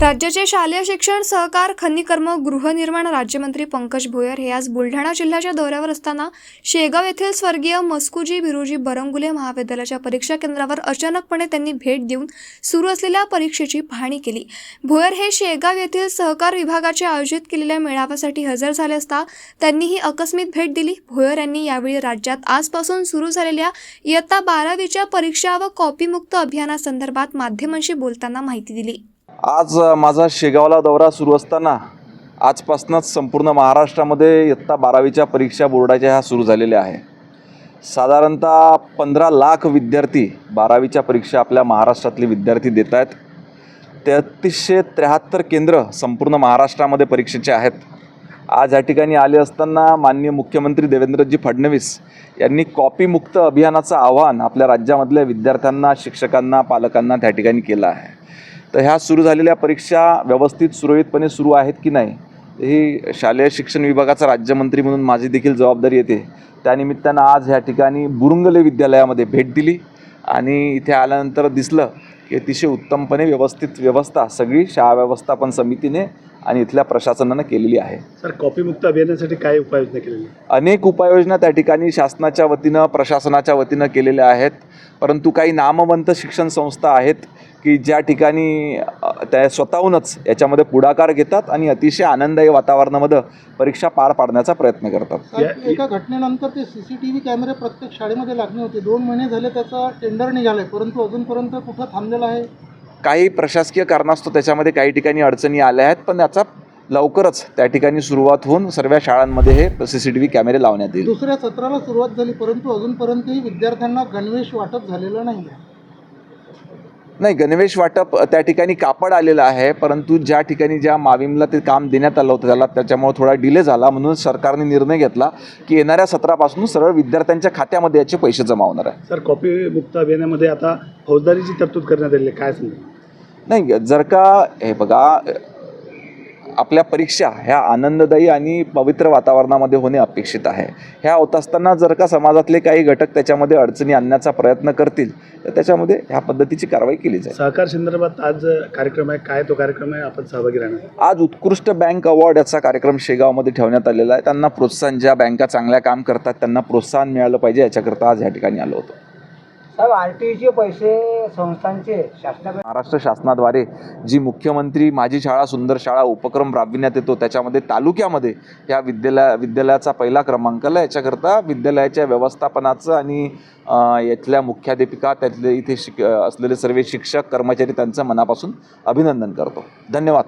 राज्याचे शालेय शिक्षण सहकार खनिकर्म गृहनिर्माण राज्यमंत्री पंकज भोयर हे आज बुलढाणा जिल्ह्याच्या दौऱ्यावर असताना शेगाव येथील स्वर्गीय मस्कुजी बिरुजी बरंगुले महाविद्यालयाच्या परीक्षा केंद्रावर अचानकपणे त्यांनी भेट देऊन सुरू असलेल्या परीक्षेची पाहणी केली. भोयर हे शेगाव येथील सहकार विभागाचे आयोजित केलेल्या मेळाव्यासाठी हजर झाले असता त्यांनी ही अकस्मित भेट दिली. भोयर यांनी यावेळी राज्यात आजपासून सुरू झालेल्या इयत्ता बारावीच्या परीक्षा व कॉपीमुक्त अभियानासंदर्भात माध्यमांशी बोलताना माहिती दिली. आज माझा शेगावला दौरा सुरू असताना आजपासूनच संपूर्ण महाराष्ट्रामध्ये इयत्ता बारावीच्या परीक्षा बोर्डाच्या ह्या सुरू झालेल्या आहे. साधारणतः पंधरा लाख विद्यार्थी बारावीच्या परीक्षा आपल्या महाराष्ट्रातले विद्यार्थी देत आहेत. तेहतीसशे त्र्याहत्तर केंद्र संपूर्ण महाराष्ट्रामध्ये परीक्षेचे आहेत. आज या ठिकाणी आले असताना माननीय मुख्यमंत्री देवेंद्रजी फडणवीस यांनी कॉपीमुक्त अभियानाचं आवाहन आपल्या राज्यामधल्या विद्यार्थ्यांना शिक्षकांना पालकांना त्या ठिकाणी केलं आहे. तर ह्या सुरू झालेल्या परीक्षा व्यवस्थित सुरळीतपणे सुरू आहेत की नाही ही शालेय शिक्षण विभागाचा राज्यमंत्री म्हणून माझी देखील जबाबदारी येते. त्यानिमित्तानं आज ह्या ठिकाणी बुरुंगले विद्यालयामध्ये भेट दिली आणि इथे आल्यानंतर दिसलं की अतिशय उत्तमपणे व्यवस्थित व्यवस्था सगळी शाळा व्यवस्थापन समितीने आणि इथल्या प्रशासनानं केलेली आहे. सर कॉपीमुक्त अभियानासाठी काय उपाययोजना केलेली? अनेक उपाययोजना त्या ठिकाणी शासनाच्या वतीनं प्रशासनाच्या वतीनं केलेल्या आहेत. परंतु काही नामवंत शिक्षण संस्था आहेत की ज्या ठिकाणी त्या स्वतःहूनच याच्यामध्ये पुढाकार घेतात आणि अतिशय आनंददायी वातावरणामध्ये परीक्षा पार पाडण्याचा प्रयत्न करतात. एका घटनेनंतर ते सीसीटीव्ही कॅमेरे प्रत्येक शाळेमध्ये लागले होते. दोन महिने झाले त्याचा टेंडर निघालाय परंतु अजूनपर्यंत कुठं थांबलेला आहे? काही प्रशासकीय कारणास्तव त्याच्यामध्ये काही ठिकाणी अडचणी आल्या आहेत पण याचा लवकरच त्या ठिकाणी सुरुवात होऊन सर्व शाळांमध्ये हे सी सी टी व्ही कॅमेरे लावण्यात येईल. दुसऱ्या सत्राला सुरुवात झाली परंतु अजूनपर्यंतही विद्यार्थ्यांना गणवेश वाटप झालेलं नाही नाही गणवेश वाटप त्या ठिकाणी कापड आलेलं आहे परंतु ज्या ठिकाणी ज्या माविमला ते काम देण्यात आलं होतं त्याला त्याच्यामुळे थोडा डिले झाला. म्हणून सरकारने निर्णय घेतला की येणाऱ्या सत्रापासून सरळ विद्यार्थ्यांच्या खात्यामध्ये याचे पैसे जमा होणार आहे. सर कॉपीमुक्त अभियानामध्ये आता फौजदारीची तरतूद करण्यात आहे. काय सांगा? नाही जर का हे बघा आपल्या परीक्षा ह्या आनंददायी आणि पवित्र वातावरणामध्ये होणे अपेक्षित आहे. ह्या होत असताना जर का समाजातले काही घटक त्याच्यामध्ये अडचणी आणण्याचा प्रयत्न करतील तर त्याच्यामध्ये ह्या पद्धतीची कारवाई केली जाईल. सहकार संदर्भात आज कार्यक्रम आहे. काय तो कार्यक्रम आहे? आपण सहभागी राहणार. आज उत्कृष्ट बँक अवॉर्ड याचा कार्यक्रम शेगावमध्ये ठेवण्यात आलेला आहे. त्यांना प्रोत्साहन ज्या बँका चांगल्या काम करतात त्यांना प्रोत्साहन मिळालं पाहिजे. याच्याकरता आज या ठिकाणी आलो होतो. साहेब आर टी चे पैसे संस्थांचे शासनाकडे महाराष्ट्र शासनाद्वारे जी मुख्यमंत्री माझी शाळा सुंदर शाळा उपक्रम राबविण्यात येतो त्याच्यामध्ये तालुक्यामध्ये या विद्यालया विद्यालयाचा पहिला क्रमांक आला. याच्याकरता विद्यालयाच्या व्यवस्थापनाचं आणि अ, यातल्या मुख्याध्यापिका त्यातले इथे शिक असलेले सर्व शिक्षक कर्मचारी त्यांचं मनापासून अभिनंदन करतो. धन्यवाद.